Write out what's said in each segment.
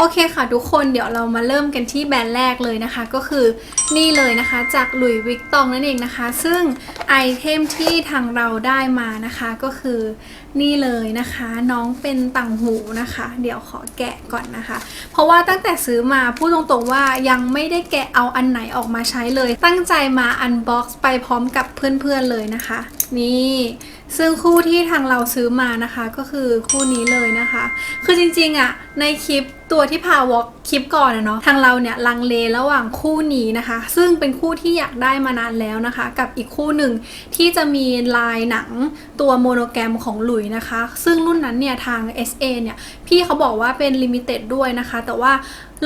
โอเคค่ะทุกคนเดี๋ยวเรามาเริ่มกันที่แบรนด์แรกเลยนะคะ ก็คือนี่เลยนะคะจากหลุยวิกตองนั่นเองนะคะ ซึ่งไอเทมที่ทางเราได้มานะคะก็คือนี่เลยนะคะ น้องเป็นต่างหูนะคะ เดี๋ยวขอแกะก่อนนะคะ เพราะว่าตั้งแต่ซื้อมาพูดตรงๆว่ายังไม่ได้แกะเอาอันไหนออกมาใช้เลย ตั้งใจมาอันบ็อกซ์ไปพร้อมกับเพื่อนๆเลยนะคะ นี่ ซึ่งคู่ที่ทางเราซื้อมานะคะก็คือคู่นี้เลยนะคะ คือจริงๆอะในคลิปตัวที่พาวอล์กคลิปก่อนเนาะทางเราเนี่ยลังเลระหว่างคู่นี้นะคะ ซึ่งเป็นคู่ที่อยากได้มานานแล้วนะคะ กับอีกคู่หนึ่งที่จะมีลายหนังตัวโมโนแกรมของหลุยนะคะ ซึ่งรุ่นนั้นเนี่ยทาง SA เนี่ยพี่เขาบอกว่าเป็นลิมิเต็ดด้วยนะคะ แต่ว่า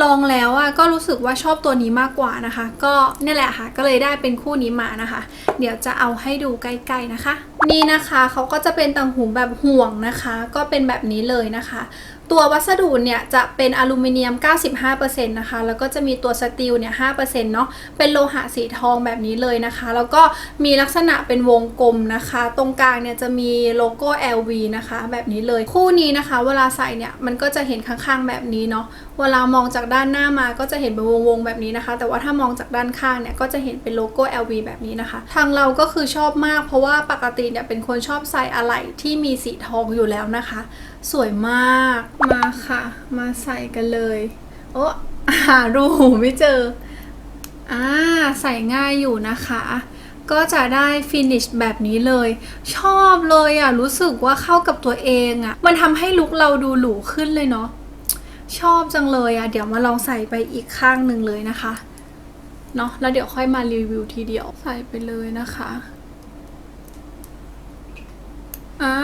ลองแล้วอะก็รู้สึกว่าชอบตัวนี้มากกว่านะคะ ก็เนี่ยแหละค่ะ ก็เลยได้เป็นคู่นี้มานะคะ เดี๋ยวจะเอาให้ดูใกล้ๆนะคะ นี่นะคะเขาก็จะเป็นต่างหูแบบห่วงนะคะ ก็เป็นแบบนี้เลยนะคะตัววัสดุเนี่ยจะเป็นอลูมิเนียม 95%นะคะ แล้วก็จะมีตัวสตีลเนี่ย 5%เนาะ เป็นโลหะสีทองแบบนี้เลยนะคะ แล้วก็มีลักษณะเป็นวงกลมนะคะ ตรงกลางเนี่ยจะมีโลโก้ LV นะคะ แบบนี้เลย คู่นี้นะคะ เวลาใส่เนี่ยมันก็จะเห็นข้างๆแบบนี้เนาะ เวลามองจากด้านหน้ามาก็จะเห็นเป็นวงๆแบบนี้นะคะ แต่ว่าถ้ามองจากด้านข้างเนี่ยก็จะเห็นเป็นโลโก้ LV แบบนี้นะคะ ทางเราก็คือชอบมาก เพราะว่าปกติเนี่ยเป็นคนชอบใส่อะไหล่ที่มีสีทองอยู่แล้วนะคะ สวยมากมาค่ะ มาใส่กันเลย โอ้หารูหูไม่เจอ อ่า ใส่ง่ายอยู่นะคะ ก็จะได้ฟินิชแบบนี้เลย ชอบเลยอะ รู้สึกว่าเข้ากับตัวเองอะ มันทำให้ลุคเราดูหรูขึ้นเลยเนาะ ชอบจังเลยอะ เดี๋ยวมาลองใส่ไปอีกข้างหนึ่งเลยนะคะ เนาะ แล้วเดี๋ยวค่อยมารีวิวทีเดียว ใส่ไปเลยนะคะ อ่า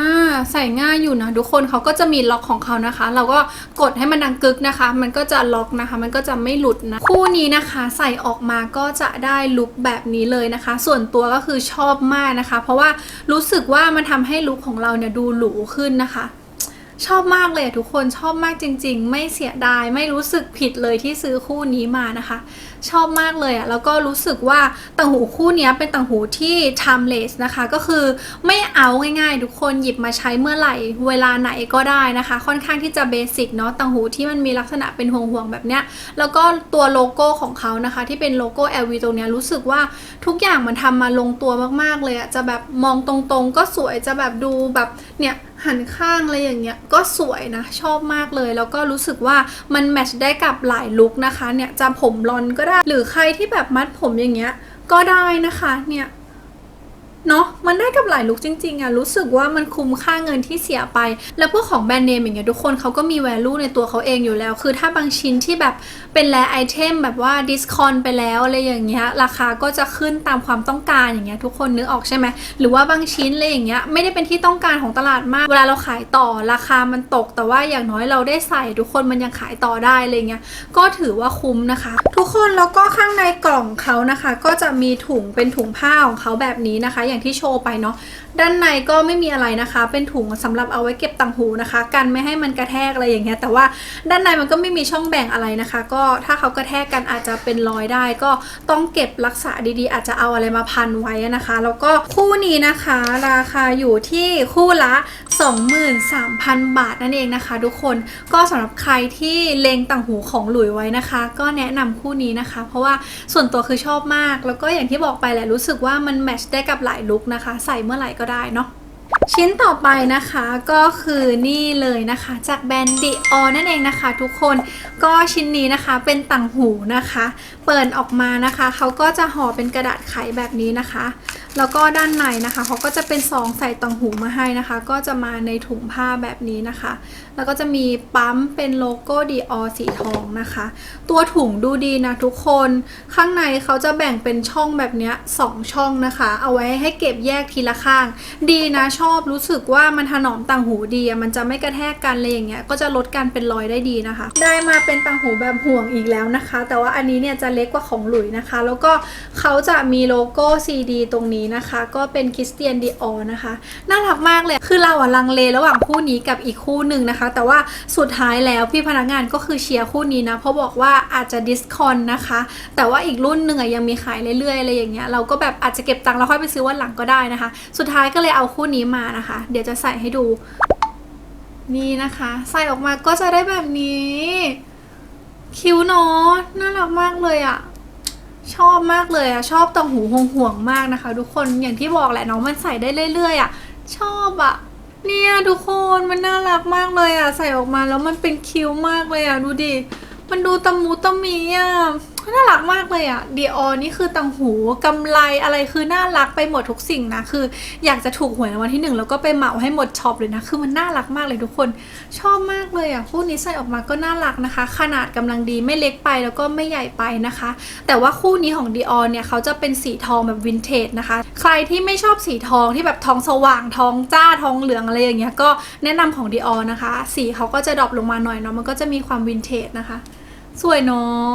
ใส่ง่ายอยู่นะทุกคนเขาก็จะมีล็อกของเขานะคะ เราก็กดให้มันดังกึกนะคะ มันก็จะล็อกนะคะ มันก็จะไม่หลุดนะคู่นี้นะคะ ใส่ออกมาก็จะได้ลุคแบบนี้เลยนะคะ ส่วนตัวก็คือชอบมากนะคะ เพราะว่ารู้สึกว่ามันทำให้ลุคของเราเนี่ยดูหรูขึ้นนะคะ ชอบมากเลยอะทุกคนชอบมากจริง ๆ ไม่เสียดายไม่รู้สึกผิดเลยที่ซื้อคู่นี้มานะคะ ชอบมากเลยอะแล้วก็รู้สึกว่าต่างหูคู่นี้เป็นต่างหูที่ timeless นะคะ ก็คือไม่เอาง่ายๆ ทุกคนหยิบมาใช้เมื่อไหร่ เวลาไหนก็ได้นะคะ ค่อนข้างที่จะเบสิกเนาะต่างหูที่มันมีลักษณะเป็นห่วงๆแบบเนี้ยแล้วก็ตัวโลโก้ของเขานะคะ ที่เป็นโลโก้ LV ตรงเนี้ยรู้สึกว่าทุกอย่างมันทำมาลงตัวมากๆเลยอะจะแบบมองตรงๆ ก็สวยจะแบบดูแบบเนี่ย หันข้างอะไรอย่างเงี้ยก็สวยนะ ชอบมากเลย แล้วก็รู้สึกว่ามันแมทช์ได้กับหลายลุคนะคะเนี่ยจะผมบลอนก็ได้ หรือใครที่แบบมัดผมอย่างเงี้ยก็ได้นะคะเนี่ย เนาะมันได้กับหลายลุคจริงๆอะรู้สึกว่ามันคุ้มค่าเงินที่เสียไป แล้วพวกของแบรนด์เนมอย่างเงี้ยทุกคนเขาก็มี value ในตัวเขาเองอยู่แล้ว คือถ้าบางชิ้นที่แบบเป็นแลไอเทมแบบว่าดิสคอนไปแล้วอะไรอย่างเงี้ยราคาก็จะขึ้นตามความต้องการอย่างเงี้ยทุกคนนึกออกใช่ไหมหรือว่าบางชิ้นอะไรอย่างเงี้ยไม่ได้เป็นที่ต้องการของตลาดมาก เวลาเราขายต่อราคามันตก แต่ว่าอย่างน้อยเราได้ใส่ทุกคนมันยังขายต่อได้อะไรเงี้ยก็ถือว่าคุ้มนะคะ ทุกคนแล้วก็ข้างในกล่องเขานะคะ ก็จะมีถุงเป็นถุงผ้าของเขาแบบนี้นะคะอย่างที่โชว์ไปเนาะ ด้านในก็ไม่มีอะไรนะคะ เป็นถุงสำหรับเอาไว้เก็บตังหูนะคะ กันไม่ให้มันกระแทกอะไรอย่างเงี้ยแต่ว่าด้านในมันก็ไม่มีช่องแบ่งอะไรนะคะ ก็ถ้าเขากระแทกกันอาจจะเป็นรอยได้ ก็ต้องเก็บรักษาดีๆ อาจจะเอาอะไรมาพันไว้นะคะ แล้วก็คู่นี้นะคะ ราคาอยู่ที่คู่ละ 23,000 บาทนั่นเองนะคะ ทุกคนก็สำหรับใครที่เลงต่างหูของหลุยไว้นะคะ ก็แนะนำคู่นี้นะคะ เพราะว่าส่วนตัวคือชอบมาก แล้วก็อย่างที่บอกไปแหละรู้สึกว่ามันแมทช์ได้กับหลายลุคนะคะ ใส่เมื่อไหร่ก็ได้เนาะชิ้นต่อไปนะคะก็คือนี่เลยนะคะจากแบรนด์ดิออนั่นเองนะคะ ทุกคนก็ชิ้นนี้นะคะเป็นต่างหูนะคะ เปิดออกมานะคะเขาก็จะห่อเป็นกระดาษไขแบบนี้นะคะ แล้วก็ด้านในนะคะเขาก็จะเป็นซองใส่ต่างหูมาให้นะคะ ก็จะมาในถุงผ้าแบบนี้นะคะ แล้วก็จะมีปั๊มเป็นโลโก้ดีออสีทองนะคะ ตัวถุงดูดีนะทุกคน ข้างในเขาจะแบ่งเป็นช่องแบบนี้สองช่องนะคะ เอาไว้ให้เก็บแยกทีละข้าง ดีนะชอบรู้สึกว่ามันถนอมต่างหูดีอะมันจะไม่กระแทกกันเลยอย่างเงี้ยก็จะลดการเป็นรอยได้ดีนะคะ ได้มาเป็นต่างหูแบบห่วงอีกแล้วนะคะ แต่ว่าอันนี้เนี่ยจะเล็กกว่าของหลุยนะคะ แล้วก็เขาจะมีโลโก้ CD ตรงนี้นะคะ ก็เป็นคริสเตียนดีออนะคะ น่ารักมากเลย คือเราอะลังเลระหว่างคู่นี้กับอีกคู่หนึ่งนะคะ แต่ว่าสุดท้ายแล้วพี่พนักงานก็คือเชียร์คู่นี้นะ เพราะบอกว่าอาจจะดิสคอนนะคะ แต่ว่าอีกรุ่นหนึ่งอะยังมีขายเรื่อยๆอะไรอย่างเงี้ย เราก็แบบอาจจะเก็บตังค์แล้วค่อยไปซื้อวันหลังก็ได้นะคะ สุดท้ายก็เลยเอาคู่นี้มานะคะ เดี๋ยวจะใส่ให้ดู นี่นะคะ ใส่ออกมาก็จะได้แบบนี้ คิ้วเนาะน่ารักมากเลยอะ ชอบมากเลยอะชอบตรงหูห่วงห่วงมากนะคะ ทุกคนอย่างที่บอกแหละน้องมันใส่ได้เรื่อยๆอะชอบอะเนี่ยทุกคนมันน่ารักมากเลยอะใส่ออกมาแล้วมันเป็นคิ้วมากเลยอะดูดิมันดูตะมูตะมีอะ น่ารักมากเลยอะดีออนี่คือต่างหูกำไรอะไรคือน่ารักไปหมดทุกสิ่งนะ คืออยากจะถูกหวยรางวัลที่หนึ่งแล้วก็ไปเหมาให้หมดช็อปเลยนะ คือมันน่ารักมากเลยทุกคน ชอบมากเลยอะคู่นี้ใส่ออกมาก็น่ารักนะคะ ขนาดกำลังดีไม่เล็กไปแล้วก็ไม่ใหญ่ไปนะคะ แต่ว่าคู่นี้ของ Dior เนี่ยเขาจะเป็นสีทองแบบวินเทจนะคะ ใครที่ไม่ชอบสีทองที่แบบทองสว่างทองจ้าทองเหลืองอะไรอย่างเงี้ยก็แนะนำของ Dior นะคะ สีเขาก็จะดรอปลงมาหน่อยเนาะมันก็จะมีความวินเทจนะคะ สวยเนาะ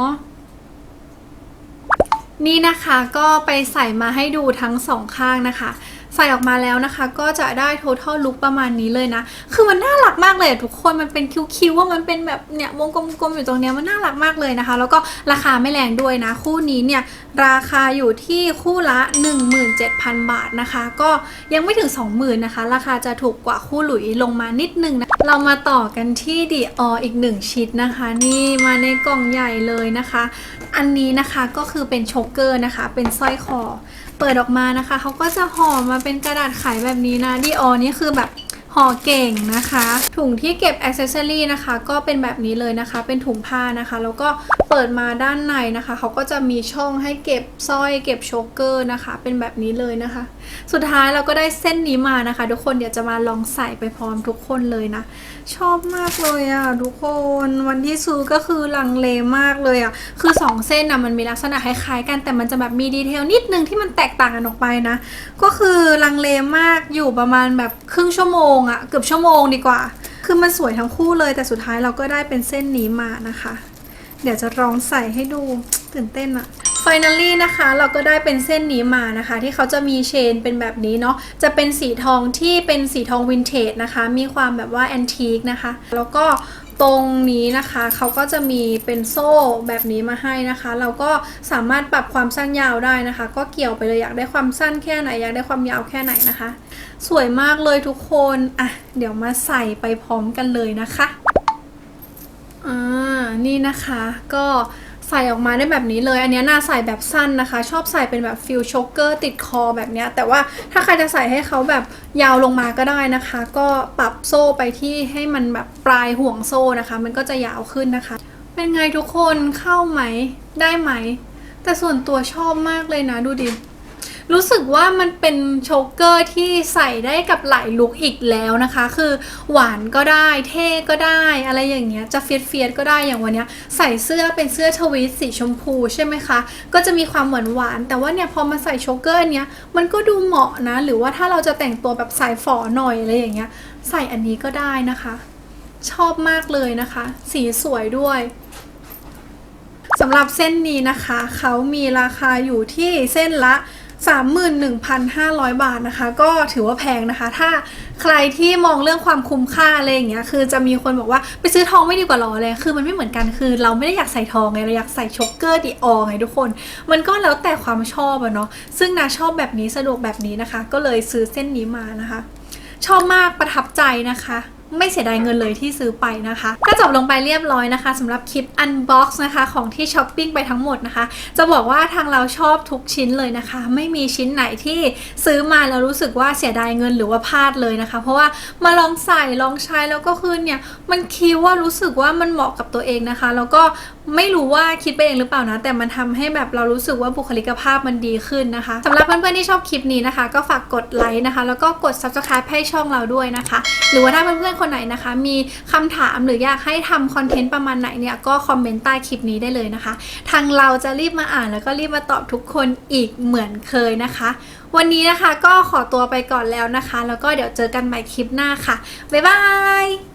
นี่นะคะก็ไปใส่มาให้ดูทั้งสองข้างนะคะ ใส่ออกมาแล้วนะคะ ก็จะได้ total look ประมาณนี้เลยนะ คือมันน่ารักมากเลยทุกคนมันเป็นคิ้วๆว่ามันเป็นแบบเนี่ยวงกลมๆอยู่ตรงเนี้ยมันน่ารักมากเลยนะคะ แล้วก็ราคาไม่แรงด้วยนะ คู่นี้เนี่ยราคาอยู่ที่คู่ละ 17,000 บาทนะคะ ก็ยังไม่ถึง 20,000นะคะ ราคาจะถูกกว่าคู่หลุยลงมานิดนึงนะ เรามาต่อกันที่ดีอออีกหนึ่งชิ้นนะคะ นี่มาในกล่องใหญ่เลยนะคะ อันนี้นะคะก็คือเป็นช็อกเกอร์นะคะ เป็นสร้อยคอ เปิดออกมานะคะเขาก็จะห่อมาเป็นกระดาษขายแบบนี้นะดีออนี่คือแบบ ห่อเก่งนะคะ ถุงที่เก็บอ c เซสซอรี่นะคะ ก็เป็นแบบนี้เลยนะคะ เป็นถุงผ้านะคะ แล้วก็เปิดมาด้านในนะคะ เขาก็จะมีช่องให้เก็บสร้อย เก็บโชกเกอร์นะคะ เป็นแบบนี้เลยนะคะ สุดท้ายเราก็ได้เส้นนี้มานะคะ ทุกคนเดี๋ยวจะมาลองใส่ไปพร้อมทุกคนเลยนะ ชอบมากเลยอะ่ะทุกคนวันที่ซื้อก็คือลังเลมากเลยอะ่ะคือสองเส้นนะมันมีลักษณะคล้ายๆกันแต่มันจะแบบมีดีเทลนิดนึงที่มันแตกต่างกันออกไปนะ ก็คือลังเลมากอยู่ประมาณแบบครึ่งชั่วโมงอะเกือบชั่วโมงดีกว่า คือมันสวยทั้งคู่เลย แต่สุดท้ายเราก็ได้เป็นเส้นนี้มานะคะ เดี๋ยวจะลองใส่ให้ดูตื่นเต้นอะ Finally นะคะเราก็ได้เป็นเส้นนี้มานะคะ ที่เขาจะมีเชนเป็นแบบนี้เนาะจะเป็นสีทองที่เป็นสีทองวินเทจนะคะ มีความแบบว่าแอนทีคนะคะ แล้วก็ตรงนี้นะคะเขาก็จะมีเป็นโซ่แบบนี้มาให้นะคะ เราก็สามารถปรับความสั้นยาวได้นะคะ ก็เกี่ยวไปเลยอยากได้ความสั้นแค่ไหนอยากได้ความยาวแค่ไหนนะคะ สวยมากเลยทุกคนอะเดี๋ยวมาใส่ไปพร้อมกันเลยนะคะอ่านี่นะคะก็ ใส่ออกมาได้แบบนี้เลย อันนี้น่าใส่แบบสั้นนะคะ ชอบใส่เป็นแบบฟิลช็อกเกอร์ติดคอแบบนี้แต่ว่าถ้าใครจะใส่ให้เขาแบบยาวลงมาก็ได้นะคะ ก็ปรับโซ่ไปที่ให้มันแบบปลายห่วงโซ่นะคะ มันก็จะยาวขึ้นนะคะ เป็นไงทุกคนเข้าไหมได้ไหม แต่ส่วนตัวชอบมากเลยนะดูดิ รู้สึกว่ามันเป็นโชกเกอร์ที่ใส่ได้กับหลายลุคอีกแล้วนะคะ คือหวานก็ได้เท่ก็ได้ อะไรอย่างเงี้ยจะเฟียดเฟียดๆก็ได้อย่างวันเนี้ยใส่เสื้อเป็นเสื้อทวีตสีชมพูใช่ไหมคะ ก็จะมีความหวานหวานแต่ว่าเนี่ยพอมาใส่โชกเกอร์อันเนี้ยมันก็ดูเหมาะนะ หรือว่าถ้าเราจะแต่งตัวแบบสายฝอหน่อยอะไรอย่างเงี้ยใส่อันนี้ก็ได้นะคะ ชอบมากเลยนะคะ สีสวยด้วยสำหรับเส้นนี้นะคะ เขามีราคาอยู่ที่เส้นละ 31,500 บาทนะคะ ก็ถือว่าแพงนะคะ ถ้าใครที่มองเรื่องความคุ้มค่าอะไรอย่างเงี้ยคือจะมีคนบอกว่าไปซื้อทองไม่ดีกว่าหรอเลยคือมันไม่เหมือนกันคือ เราไม่ได้อยากใส่ทองไงเราอยากใส่ช็อกเกอร์ดีออไงทุกคน มันก็แล้วแต่ความชอบอะเนาะซึ่งนาชอบแบบนี้สะดวกแบบนี้นะคะ ก็เลยซื้อเส้นนี้มานะคะ ชอบมากประทับใจนะคะ ไม่เสียดายเงินเลยที่ซื้อไปนะคะ ก็จบลงไปเรียบร้อยนะคะสำหรับคลิป Unbox นะคะของที่ช้อปปิ้งไปทั้งหมดนะคะ จะบอกว่าทางเราชอบทุกชิ้นเลยนะคะ ไม่มีชิ้นไหนที่ซื้อมาแล้วรู้สึกว่าเสียดายเงินหรือว่าพลาดเลยนะคะ เพราะว่ามาลองใส่ลองใช้แล้วก็คือเนี่ยมันคิดว่ารู้สึกว่ามันเหมาะกับตัวเองนะคะ แล้วก็ไม่รู้ว่าคิดไปเองหรือเปล่านะ แต่มันทำให้แบบเรารู้สึกว่าบุคลิกภาพมันดีขึ้นนะคะสำหรับเพื่อนๆที่ชอบคลิปนี้นะคะ ก็ฝากกดไลค์นะคะ แล้วก็กด subscribe ให้ช่องเราด้วยนะคะ หรือว่าถ้าเพื่อนๆคนไหนนะคะ มีคำถามหรืออยากให้ทำคอนเทนต์ประมาณไหนเนี่ยก็คอมเมนต์ใต้คลิปนี้ได้เลยนะคะ ทางเราจะรีบมาอ่านแล้วก็รีบมาตอบทุกคนอีกเหมือนเคยนะคะ วันนี้นะคะก็ขอตัวไปก่อนแล้วนะคะ แล้วก็เดี๋ยวเจอกันใหม่คลิปหน้าค่ะบ๊ายบาย